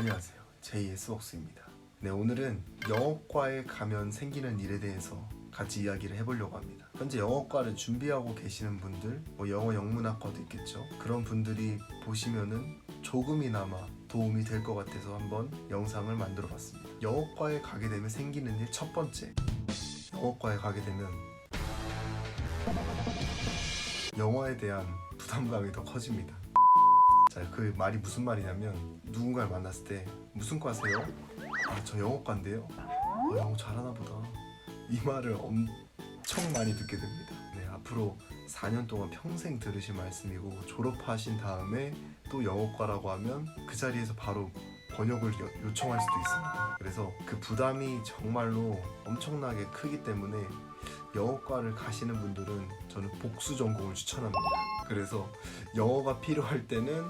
안녕하세요. JS 웍스입니다. 네, 오늘은 영어과에 가면 생기는 일에 대해서 같이 이야기를 해보려고 합니다. 현재 영어과를 준비하고 계시는 분들, 뭐 영어 영문학과도 있겠죠. 그런 분들이 보시면은 조금이나마 도움이 될 것 같아서 한번 영상을 만들어 봤습니다. 영어과에 가게 되면 생기는 일 첫 번째. 영어과에 가게 되면 영어에 대한 부담감이 더 커집니다. 자, 그 말이 무슨 말이냐면 누군가를 만났을 때 무슨 과세요? 아, 저 영어과인데요. 아, 영어 잘하나 보다. 이 말을 엄청 많이 듣게 됩니다. 네, 앞으로 4년 동안 평생 들으실 말씀이고 졸업하신 다음에 또 영어과라고 하면 그 자리에서 바로 번역을 요- 요청할 수도 있습니다. 그래서 그 부담이 정말로 엄청나게 크기 때문에 영어과를 가시는 분들은 저는 복수 전공을 추천합니다. 그래서 영어가 필요할 때는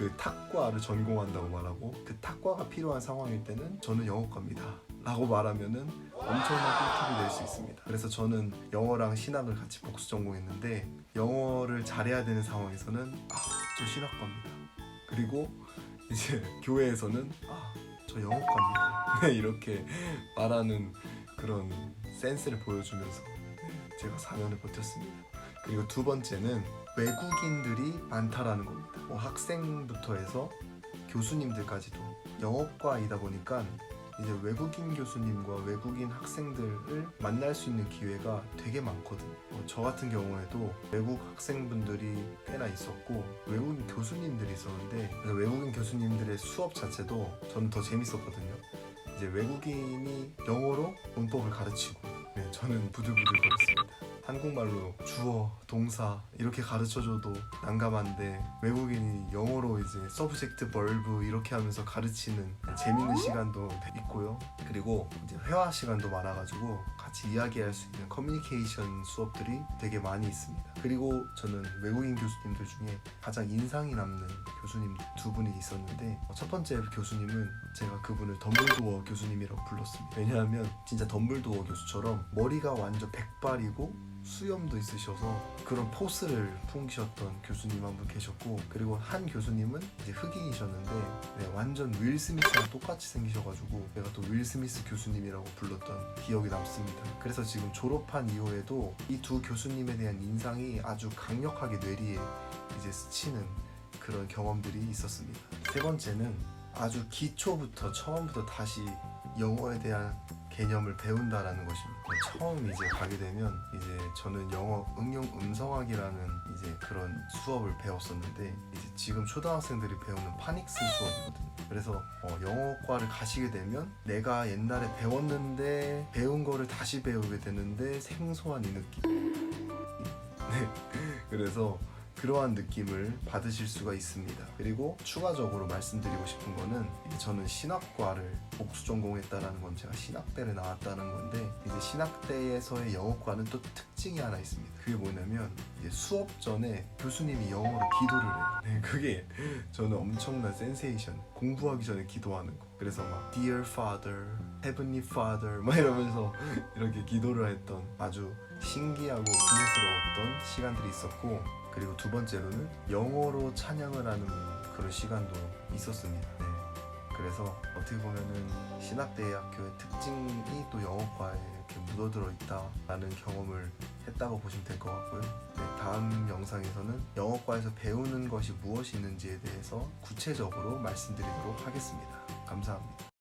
그 탁과를 전공한다고 말하고 그 탁과가 필요한 상황일 때는 저는 영어과입니다. 라고 말하면은 엄청난 꿀팁이 될 수 있습니다. 그래서 저는 영어랑 신학을 같이 복수 전공했는데 영어를 잘해야 되는 상황에서는 아, 저 신학과입니다. 그리고 이제 교회에서는 아, 저 영어과입니다. 네, 이렇게 말하는 그런 센스를 보여주면서 제가 4년을 버텼습니다. 그리고 두 번째는 외국인들이 많다라는 겁니다. 뭐 학생부터 해서 교수님들까지도 영어과이다 보니까 이제 외국인 교수님과 외국인 학생들을 만날 수 있는 기회가 되게 많거든요. 어, 저 같은 경우에도 외국 학생분들이 꽤나 있었고 외국인 교수님들이 있었는데 그 외국인 교수님들의 수업 자체도 저는 더 재밌었거든요. 이제 외국인이 영어로 문법을 가르치고 네, 저는 부들부들 거렸습니다. 한국말로 주어, 동사 이렇게 가르쳐줘도 난감한데 외국인이 영어로 이제 서브젝트, 벌브 이렇게 하면서 가르치는 재밌는 시간도 있고요. 그리고 이제 회화 시간도 많아가지고 같이 이야기할 수 있는 커뮤니케이션 수업들이 되게 많이 있습니다. 그리고 저는 외국인 교수님들 중에 가장 인상이 남는 교수님 두 분이 있었는데 첫 번째 교수님은 제가 그분을 덤블도어 교수님이라고 불렀습니다. 왜냐하면 진짜 덤블도어 교수처럼 머리가 완전 백발이고 수염도 있으셔서 그런 포스를 풍기셨던 교수님 한 분 계셨고 그리고 한 교수님은 이제 흑인이셨는데 네, 완전 윌 스미스랑 똑같이 생기셔가지고 내가 또 윌 스미스 교수님이라고 불렀던 기억이 남습니다. 그래서 지금 졸업한 이후에도 이 두 교수님에 대한 인상이 아주 강력하게 뇌리에 이제 스치는 그런 경험들이 있었습니다. 세 번째는 아주 기초부터 처음부터 다시 영어에 대한 개념을 배운다라는 것입니다. 처음 이제 가게 되면 이제 저는 영어 응용 음성학이라는 이제 그런 수업을 배웠었는데 이제 지금 초등학생들이 배우는 파닉스 수업이거든요. 그래서 어, 영어과를 가시게 되면 내가 옛날에 배웠는데 배운 거를 다시 배우게 되는데 생소한 이 느낌. 네. 그래서 그러한 느낌을 받으실 수가 있습니다. 그리고 추가적으로 말씀드리고 싶은 거는 저는 신학과를 복수 전공했다라는 건 제가 신학대를 나왔다는 건데 이제 신학대에서의 영어과는 또 특징이 하나 있습니다. 그게 뭐냐면 수업 전에 교수님이 영어로 기도를 해요. 네, 그게 저는 엄청난 센세이션. 공부하기 전에 기도하는 거. 그래서 막 Dear Father, Heavenly Father 막 이러면서 이렇게 기도를 했던 아주 신기하고 기념스러웠던 시간들이 있었고 그리고 두 번째로는 영어로 찬양을 하는 그런 시간도 있었습니다. 네. 그래서 어떻게 보면은 신학대학교의 특징이 또 영어과에 이렇게 묻어들어 있다라는 경험을 했다고 보시면 될 것 같고요. 네, 다음 영상에서는 영어과에서 배우는 것이 무엇이 있는지에 대해서 구체적으로 말씀드리도록 하겠습니다. 감사합니다.